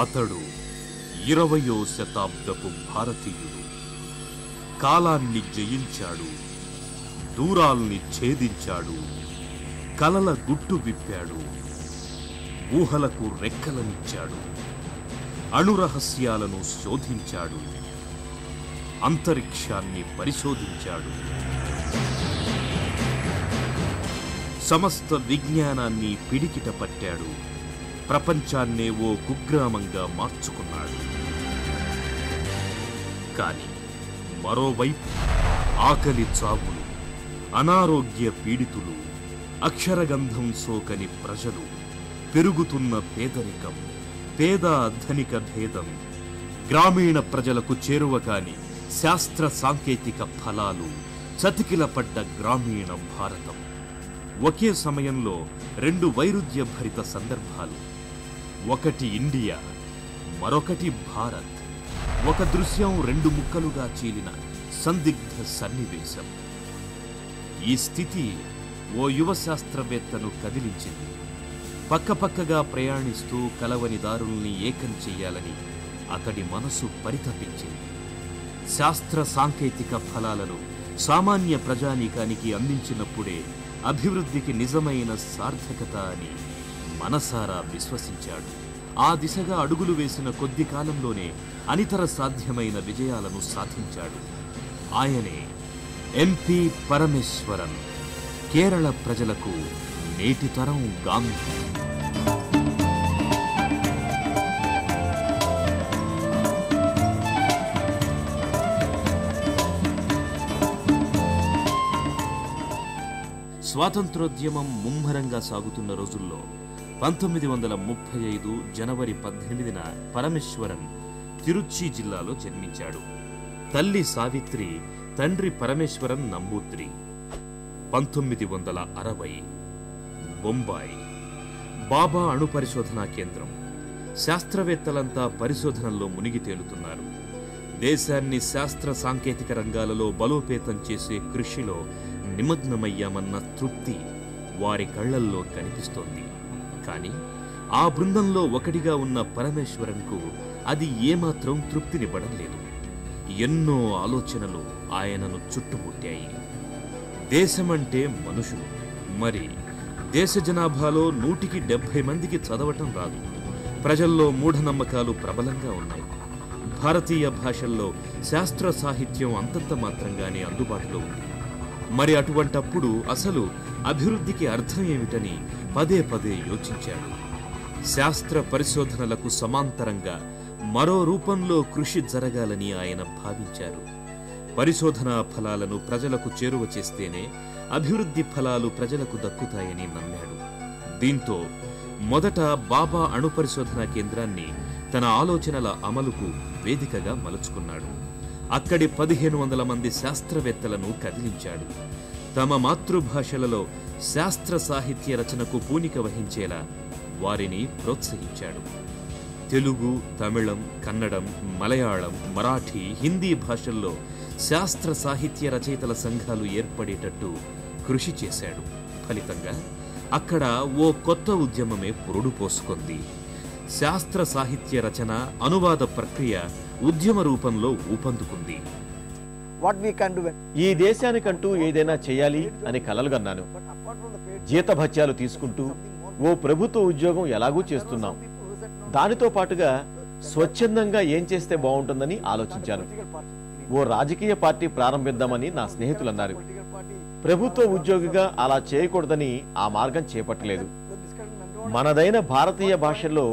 అతడు ఇరవయో శతాబ్దపు భారతీయుడు. కాలాన్ని జయించాడు దూరాల్ని ఛేదించాడు కలల గుట్టు విప్పాడు ఊహలకు రెక్కలనిచ్చాడు అణురహస్యాలను శోధించాడు అంతరిక్షాన్ని పరిశోధించాడు. సమస్త విజ్ఞానాన్ని పిడికిట పట్టాడు. ప్రపంచాన్నే ఓ కుగ్రామంగా మార్చుకున్నాడు. కానీ మరోవైపు ఆకలి చావులు అనారోగ్య పీడితులు అక్షరగంధం సోకని ప్రజలు పెరుగుతున్న పేదరికం పేద ధనిక భేదం గ్రామీణ ప్రజలకు చేరువ కాని శాస్త్ర సాంకేతిక ఫలాలు చతికిలపడ్డ గ్రామీణ భారతం. ఒకే సమయంలో రెండు వైరుధ్య భరిత సందర్భాలు. ఒకటి ఇండియా మరొకటి భారత్. ఒక దృశ్యం రెండు ముక్కలుగా చీలిన సందిగ్ధ సన్నివేశం. ఈ స్థితి ఓ యువ శాస్త్రవేత్తను కదిలించింది. పక్కపక్కగా ప్రయాణిస్తూ కలవని దారుల్ని ఏకం చెయ్యాలని అతడి మనసు పరితపించింది. శాస్త్ర సాంకేతిక ఫలాలను సామాన్య ప్రజానీకానికి అందించినప్పుడే అభివృద్ధికి నిజమైన సార్థకత అని మనసారా విశ్వసించాడు. ఆ దిశగా అడుగులు వేసిన కొద్ది కాలంలోనే అనితర సాధ్యమైన విజయాలను సాధించాడు. ఆయనే ఎంపి పరమేశ్వరన్ కేరళ ప్రజలకు నేటి తరం గాంధీ. స్వాతంత్రోద్యమం ముమ్మరంగా సాగుతున్న రోజుల్లో పంతొమ్మిది వందల ముప్పై ఐదు జనవరి పద్దెనిమిదిన పరమేశ్వరన్ తిరుచి జిల్లాలో జన్మించాడు. తల్లి సావిత్రి తండ్రి పరమేశ్వరన్ నమ్మూత్రి. పంతొమ్మిది వందల అరవై బొంబాయి. బాబా అణు పరిశోధనా కేంద్రం. శాస్త్రవేత్తలంతా పరిశోధనల్లో మునిగి తేలుతున్నారు. దేశాన్ని శాస్త్ర సాంకేతిక రంగాలలో బలోపేతం చేసే కృషిలో నిమగ్నమయ్యామన్న తృప్తి వారి కళ్ళల్లో కనిపిస్తోంది. కానీ ఆ బృందంలో ఒకటిగా ఉన్న పరమేశ్వరంకు అది ఏమాత్రం తృప్తినివ్వడం లేదు. ఎన్నో ఆలోచనలు ఆయనను చుట్టుముట్టాయి. దేశమంటే మనుషులు. మరి దేశ జనాభాలో నూటికి డెబ్భై మందికి చదవటం రాదు. ప్రజల్లో మూఢనమ్మకాలు ప్రబలంగా ఉన్నాయి. భారతీయ భాషల్లో శాస్త్ర సాహిత్యం అంతంత మాత్రంగానే అందుబాటులో ఉంది. మరి అటువంటప్పుడు అసలు అభివృద్ధికి అర్థం ఏమిటని పదే పదే యోచించాడు. శాస్త్ర పరిశోధనలకు సమాంతరంగా మరో రూపంలో కృషి జరగాలని ఆయన భావించారు. పరిశోధనా ఫలాలను ప్రజలకు చేరువ చేస్తేనే అభివృద్ధి ఫలాలు ప్రజలకు దక్కుతాయని నమ్మాడు. దీంతో మొదట బాబా అణు పరిశోధన కేంద్రాన్ని తన ఆలోచనల అమలుకు వేదికగా మలుచుకున్నాడు. అక్కడి పదిహేను వందల మంది శాస్త్రవేత్తలను కదిలించాడు. తమ మాతృభాషలలో శాస్త్ర సాహిత్య రచనకు పూనిక వహించేలా వారిని ప్రోత్సహించాడు. తెలుగు తమిళం కన్నడం మలయాళం మరాఠీ హిందీ భాషల్లో శాస్త్ర సాహిత్య రచయితల సంఘాలు ఏర్పడేటట్టు కృషి చేశాడు. ఫలితంగా అక్కడ ఓ కొత్త ఉద్యమమే పురుడు పోసుకుంది. శాస్త్ర సాహిత్య రచన అనువాద ప్రక్రియ ఉద్యమ రూపంలో ఊపందుకుంది. ఈ దేశానికంటూ ఏదైనా చేయాలి అని కలలుగన్నాను జీతభత్యాలు తీసుకుంటూ ఓ ప్రభుత్వ ఉద్యోగం ఎలాగూ చేస్తున్నాం. దానితో పాటుగా స్వచ్ఛందంగా ఏం చేస్తే బాగుంటుందని ఆలోచించాను. ఓ రాజకీయ పార్టీ ప్రారంభిద్దామని నా స్నేహితులన్నారు ప్రభుత్వ ఉద్యోగిగా అలా చేయకూడదని ఆ మార్గం చేపట్టలేదు. మనదైన భారతీయ భాషల్లో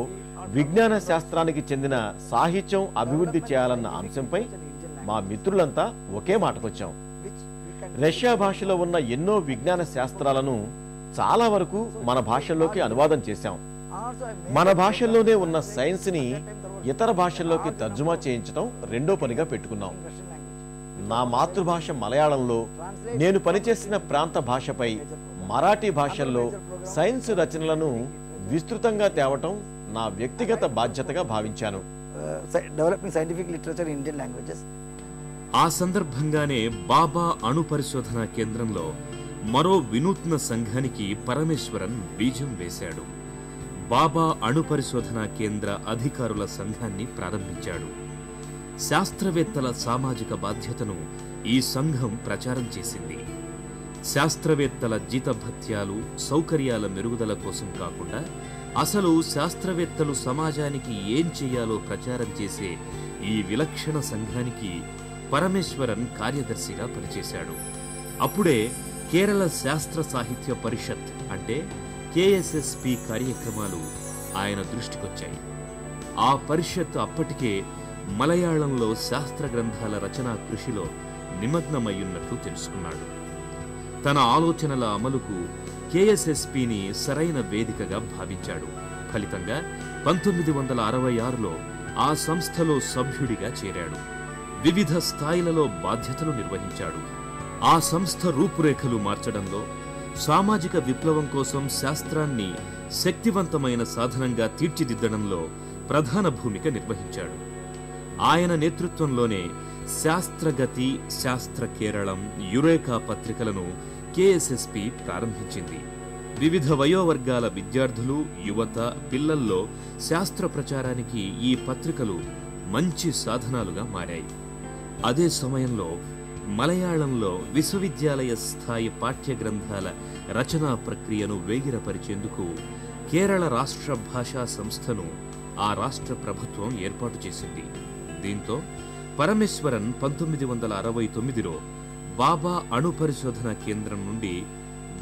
విజ్ఞాన శాస్త్రానికి చెందిన సాహిత్యం అభివృద్ధి చేయాలన్న అంశంపై మా మిత్రులంతా ఒకే మాటకొచ్చాం. రష్యా భాషలో ఉన్న ఎన్నో విజ్ఞాన శాస్త్రాలను చాలా వరకు మన భాషల్లోకి అనువాదం చేశాం. మన భాషల్లోనే ఉన్న సైన్స్ని ఇతర భాషల్లోకి తర్జుమా చేయించడం రెండో పనిగా పెట్టుకున్నాం. నా మాతృభాష మలయాళంలో నేను పనిచేసిన ప్రాంత భాషపై మరాఠీ భాషల్లో సైన్స్ రచనలను విస్తృతంగా తేవటం నా వ్యక్తిగత బాధ్యతగా భావించాను. Scientific literature in Indian languages. ఆ సందర్భంగానే బాబా అణు పరిశోధనా కేంద్రంలో మరో వినూత్న సంఘానికి పరమేశ్వరన్ బీజం వేశాడు. బాబా అణు పరిశోధన కేంద్ర అధికారుల సంఘాన్ని ప్రారంభించాడు. శాస్త్రవేత్తల సామాజిక బాధ్యతను ఈ సంఘం ప్రచారం చేసింది. శాస్త్రవేత్తల జీతభత్యాలు సౌకర్యాల మెరుగుదల కోసం కాకుండా అసలు శాస్త్రవేత్తలు సమాజానికి ఏం చేయాలో ప్రచారం చేసే ఈ విలక్షణ సంఘానికి పరమేశ్వరన్ కార్యదర్శిగా పనిచేశాడు. అప్పుడే కేరళ శాస్త్ర సాహిత్య పరిషత్ అంటే కేఎస్ఎస్పి కార్యక్రమాలు ఆయన దృష్టికొచ్చాయి. ఆ పరిషత్ అప్పటికే మలయాళంలో శాస్త్ర గ్రంథాల రచనా కృషిలో నిమగ్నమయ్యున్నట్లు తెలుసుకున్నాడు. తన ఆలోచనల అమలుకు కేఎస్ఎస్పిని సరైన వేదికగా భావించాడు. ఫలితంగా పంతొమ్మిది వందల అరవై ఆరులో ఆ సంస్థలో సభ్యుడిగా చేరాడు. వివిధ స్థాయిలలో బాధ్యతలు నిర్వహించాడు. ఆ సంస్థ రూపురేఖలు మార్చడంలో సామాజిక విప్లవం కోసం శాస్త్రాన్ని శక్తివంతమైన సాధనంగా తీర్చిదిద్దడంలో ప్రధాన భూమిక నిర్వహించాడు. ఆయన నేతృత్వంలోనే శాస్త్రగతి శాస్త్ర కేరళం యురేకా పత్రికలను కేఎస్ఎస్పి ప్రారంభించింది. వివిధ వయోవర్గాల విద్యార్థులు యువత పిల్లల్లో శాస్త్ర ప్రచారానికి ఈ పత్రికలు మంచి సాధనాలుగా మారాయి. అదే సమయంలో మలయాళంలో విశ్వవిద్యాలయ స్థాయి పాఠ్య గ్రంథాల రచనా ప్రక్రియను వేగిరపరిచేందుకు కేరళ రాష్ట్ర భాషా సంస్థను ఆ రాష్ట్ర ప్రభుత్వం ఏర్పాటు చేసింది. దీంతో పరమేశ్వరన్ పంతొమ్మిది వందల అరవై తొమ్మిదిలో బాబా అణు పరిశోధన కేంద్రం నుండి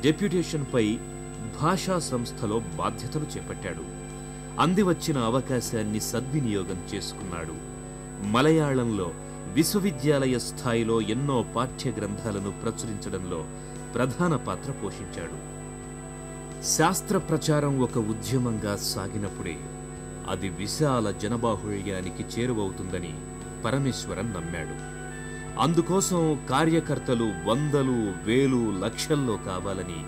డెప్యుటేషన్పై భాషా సంస్థలో బాధ్యతలు చేపట్టాడు. అందివచ్చిన అవకాశాన్ని సద్వినియోగం చేసుకున్నాడు. మలయాళంలో విశ్వవిద్యాలయ స్థాయిలో ఎన్నో పాఠ్య గ్రంథాలను ప్రచురించడంలో ప్రధాన పాత్ర పోషించాడు. శాస్త్ర ప్రచారం ఒక ఉద్యమంగా సాగినప్పుడే అది విశాల జనబాహుళ్యానికి చేరువవుతుందని పరమేశ్వరన్ నమ్మాడు. అందుకోసం కార్యకర్తలు వందలు వేలు లక్షల్లో కావాలని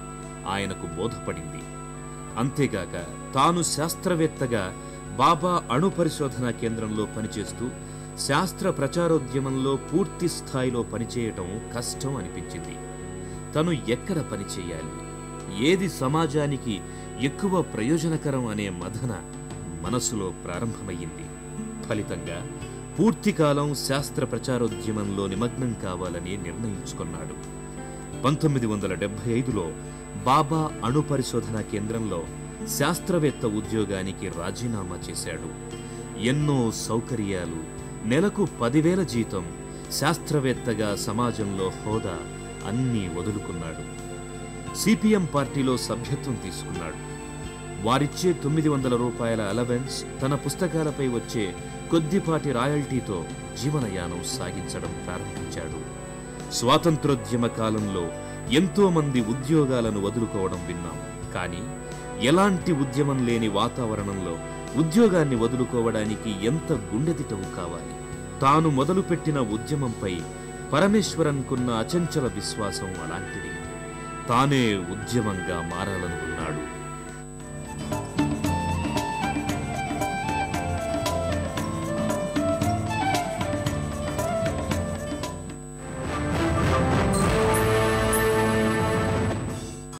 ఆయనకు బోధపడింది. అంతేగాక తాను శాస్త్రవేత్తగా బాబా అణు పరిశోధన కేంద్రంలో పనిచేస్తూ శాస్త్ర ప్రచారోద్యమంలో పూర్తి స్థాయిలో పనిచేయటం కష్టం అనిపించింది. తను ఎక్కడ పనిచేయాలి ఏది సమాజానికి ఎక్కువ ప్రయోజనకరం అనే మదన మనసులో ప్రారంభమయ్యింది. ఫలితంగా పూర్తికాలం శాస్త్ర ప్రచారోద్యమంలో నిమగ్నం కావాలని నిర్ణయించుకున్నాడు. పంతొమ్మిది వందల డెబ్బై ఐదులో బాబా అణు పరిశోధన కేంద్రంలో శాస్త్రవేత్త ఉద్యోగానికి రాజీనామా చేశాడు. ఎన్నో సౌకర్యాలు నెలకు పదివేల జీతం శాస్త్రవేత్తగా సమాజంలో హోదా అన్నీ వదులుకున్నాడు. సిపిఎం పార్టీలో సభ్యత్వం తీసుకున్నాడు. వారిచ్చే తొమ్మిది వందల రూపాయల అలవెన్స్ తన పుస్తకాలపై వచ్చే కొద్దిపాటి రాయల్టీతో జీవనయానం సాగించడం ప్రారంభించాడు. స్వాతంత్రోద్యమ కాలంలో ఎంతో మంది ఉద్యోగాలను వదులుకోవడం విన్నాం. కానీ ఎలాంటి ఉద్యమం లేని వాతావరణంలో ఉద్యోగాన్ని వదులుకోవడానికి ఎంత గుండెదిటవు కావాలి? తాను మొదలుపెట్టిన ఉద్యమంపై పరమేశ్వరన్కున్న అచంచల విశ్వాసం అలాంటిది. తానే ఉద్యమంగా మారాలనుకున్నాడు.